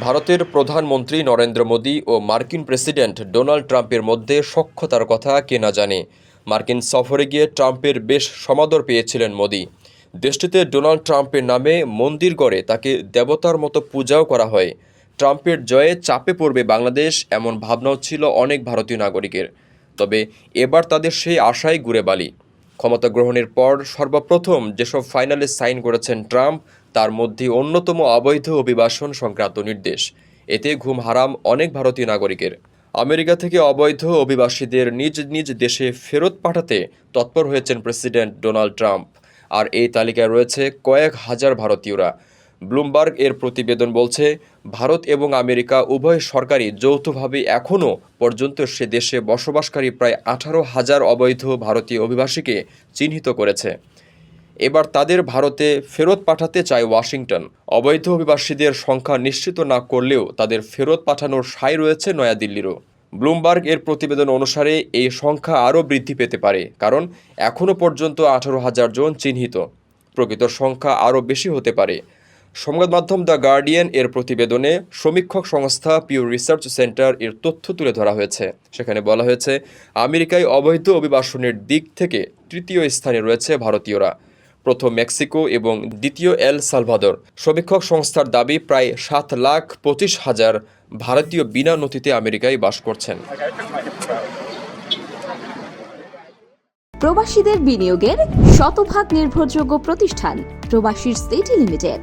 ভারতের প্রধানমন্ত্রী নরেন্দ্র মোদী ও মার্কিন প্রেসিডেন্ট ডোনাল্ড ট্রাম্পের মধ্যে সখ্যতার কথা কে না জানে। মার্কিন সফরে গিয়ে ট্রাম্পের বেশ সমাদর পেয়েছিলেন মোদী। দেশটিতে ডোনাল্ড ট্রাম্পের নামে মন্দির গড়ে তাকে দেবতার মতো পূজাও করা হয়। ট্রাম্পের জয়ে চাপে পড়বে বাংলাদেশ এমন ভাবনাও ছিল অনেক ভারতীয় নাগরিকের। তবে এবার তাদের সেই আশাই ঘুরে বালি। ক্ষমতা গ্রহণের পর সর্বপ্রথম যেসব ফাইনালে সাইন করেছেন ট্রাম্প, তার মধ্যে অন্যতম অবৈধ অভিবাসন সংক্রান্ত নির্দেশ। এতে ঘুম হারাম অনেক ভারতীয় নাগরিকের। আমেরিকা থেকে অবৈধ অভিবাসীদের নিজ নিজ দেশে ফেরত পাঠাতে তৎপর হয়েছেন প্রেসিডেন্ট ডোনাল্ড ট্রাম্প। আর এই তালিকায় রয়েছে কয়েক হাজার ভারতীয়রা। ব্লুমবার্গ এর প্রতিবেদন বলছে, ভারত এবং আমেরিকা উভয় সরকারই যৌথভাবে এখনও পর্যন্ত সে দেশে বসবাসকারী প্রায় আঠারো হাজার অবৈধ ভারতীয় অভিবাসীকে চিহ্নিত করেছে। এবার তাদের ভারতে ফেরত পাঠাতে চায় ওয়াশিংটন। অবৈধ অভিবাসীদের সংখ্যা নিশ্চিত না করলেও তাদের ফেরত পাঠানোর সায় রয়েছে নয়াদিল্লিরও। ব্লুমবার্গ এর প্রতিবেদন অনুসারে এই সংখ্যা আরও বৃদ্ধি পেতে পারে, কারণ এখনও পর্যন্ত আঠারো হাজার জন চিহ্নিত। প্রকৃত সংখ্যা আরও বেশি হতে পারে। সংবাদ মাধ্যম দ্য গার্ডিয়ান এর প্রতিবেদনে সমীক্ষক সংস্থা পিউ রিসার্চ সেন্টার এর তথ্য তুলে ধরা হয়েছে। সেখানে বলা হয়েছে, আমেরিকায় অবৈধ অভিবাসনের দিক থেকে তৃতীয় স্থানে রয়েছে ভারতীয়রা। প্রথম মেক্সিকো এবং দ্বিতীয় এল সালভাদর। সমীক্ষক সংস্থার দাবি, প্রায় সাত লাখ পঁচিশ হাজার ভারতীয় বিনা নথিতে আমেরিকায় বাস করছেন। প্রবাসীদের বিনিয়োগের শতভাগ নির্ভরযোগ্য প্রতিষ্ঠান প্রবাসীর সিটি লিমিটেড।